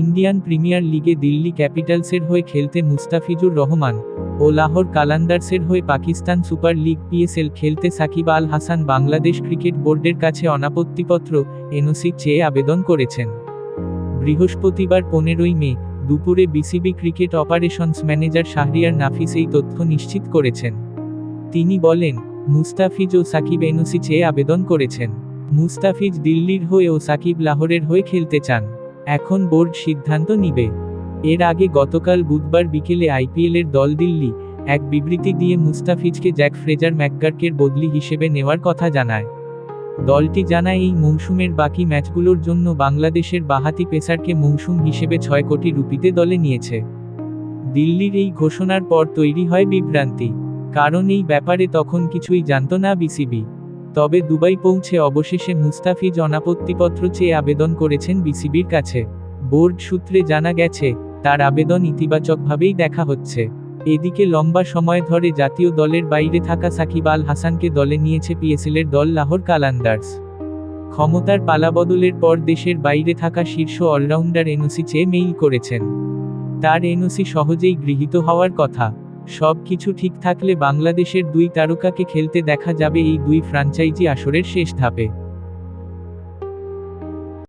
Indian premier লিগে দিল্লি ক্যাপিটালসের হয়ে খেলতে মুস্তাফিজুর রহমান ও লাহোর কালান্দার্সের হয়ে পাকিস্তান সুপার লিগ পিএসএল খেলতে সাকিব আল হাসান বাংলাদেশ ক্রিকেট বোর্ডের কাছে অনাপত্তিপত্র এনওসি চেয়ে আবেদন করেছেন। বৃহস্পতিবার পনেরোই মে দুপুরে BCB cricket operations manager Shahriar Nafees এই তথ্য নিশ্চিত করেছেন। তিনি বলেন, মুস্তাফিজ ও সাকিব এনওসি চেয়ে আবেদন করেছেন। মুস্তাফিজ দিল্লির হয়ে ও সাকিব লাহোরের হয়ে খেলতে চান। এখন বোর্ড সিদ্ধান্ত নিবে। এর আগে গতকাল বুধবার বিকেলে আইপিএলের দল দিল্লি এক বিবৃতি দিয়ে মুস্তাফিজকে জ্যাক ফ্রেজার ম্যাকগার্কের বদলি হিসেবে নেওয়ার কথা জানায়। দলটি জানায় এই মৌসুমের বাকি ম্যাচগুলোর জন্য বাংলাদেশের বাহাতি পেসারকে মৌসুম হিসেবে ছয় কোটি রুপিতে দলে নিয়েছে। দিল্লির এই ঘোষণার পর তৈরি হয় বিভ্রান্তি, কারণ এই ব্যাপারে তখন কিছুই জানত না বিসিবি। তবে দুবাই পৌঁছে অবশেষে মুস্তাফিজ অনাপত্তিপত্র চেয়ে আবেদন করেছেন বিসিবির কাছে। বোর্ড সূত্রে জানা গেছে, তার আবেদন ইতিবাচকভাবেই দেখা হচ্ছে। এদিকে লম্বা সময় ধরে জাতীয় দলের বাইরে থাকা সাকিব আল হাসানকে দলে নিয়েছে পিএসএলের দল লাহোর কালান্দার্স। ক্ষমতার পালাবদলের পর দেশের বাইরে থাকা শীর্ষ অলরাউন্ডার এনওসি চেয়ে মেইল করেছেন। তার এনওসি সহজেই গৃহীত হওয়ার কথা। সব কিছু ঠিক থাকলে বাংলাদেশের দুই তারকাকে খেলতে দেখা যাবে এই দুই ফ্রাঞ্চাইজি আসরের শেষ ধাপে।